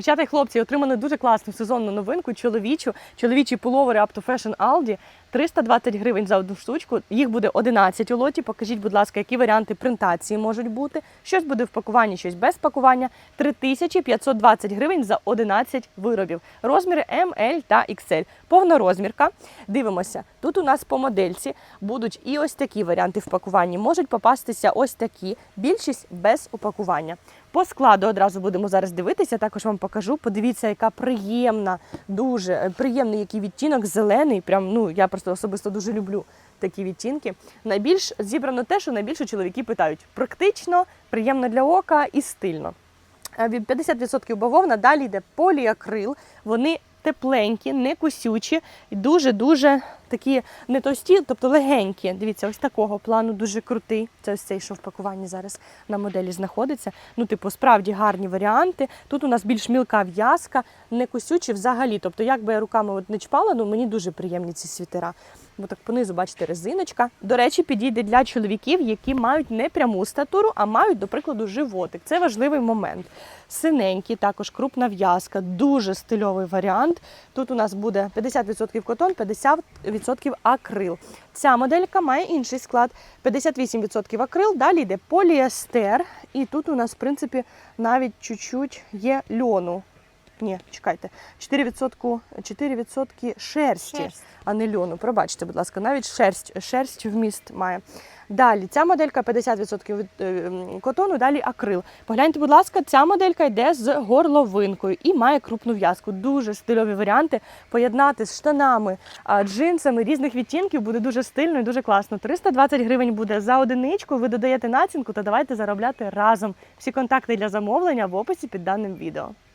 Дівчата і хлопці отримали дуже класну сезонну новинку чоловічу. Чоловічі пуловери Up to Fashion Aldi. 320 гривень за одну штучку. Їх буде 11 у лоті. Покажіть, будь ласка, які варіанти принтації можуть бути. Щось буде в пакуванні, щось без пакування. 3520 гривень за 11 виробів. Розміри L та XL. Повна розмірка. Дивимося. Тут у нас по модельці будуть і ось такі варіанти в пакуванні. Можуть попастися ось такі. Більшість без упакування. По складу одразу будемо зараз дивитися. Також вам покажу. Подивіться, яка приємна, дуже е, приємний який відтінок, зелений. Прям ну я просто особисто дуже люблю такі відтінки. Найбільш зібрано те, що найбільше чоловіки питають: практично, приємно для ока і стильно. Е, від 50% бавовна, далі йде поліакрил. Вони тепленькі, не кусючі, дуже-дуже такі не товсті, тобто легенькі. Дивіться, ось такого плану дуже крутий. Це ось цей, що в пакуванні зараз на моделі знаходиться. Ну, типу, справді гарні варіанти. Тут у нас більш мілка в'язка, не кусючі взагалі. Тобто, як би я руками не чпала, ну мені дуже приємні ці світера. Бо так понизу, бачите, резиночка. До речі, підійде для чоловіків, які мають не пряму статуру, а мають, до прикладу, животик. Це важливий момент. Синенький, також крупна в'язка, дуже стильовий варіант. Тут у нас буде 50% котон, 50% акрил. Ця моделька має інший склад: 58% акрил, далі йде поліестер. І тут у нас, в принципі, навіть чуть-чуть є льону. Ні, чекайте, 4%, 4% шерсті, Шерсть. а не льону. Пробачте, будь ласка, навіть шерсть, шерсть вміст має. Далі, ця моделька 50% від е, котону, далі акрил. Погляньте, будь ласка, ця моделька йде з горловинкою і має крупну в'язку. Дуже стильові варіанти. Поєднати з штанами, а, джинсами різних відтінків буде дуже стильно і дуже класно. 320 гривень буде за одиничку. Ви додаєте націнку та давайте заробляти разом. Всі контакти для замовлення в описі під даним відео.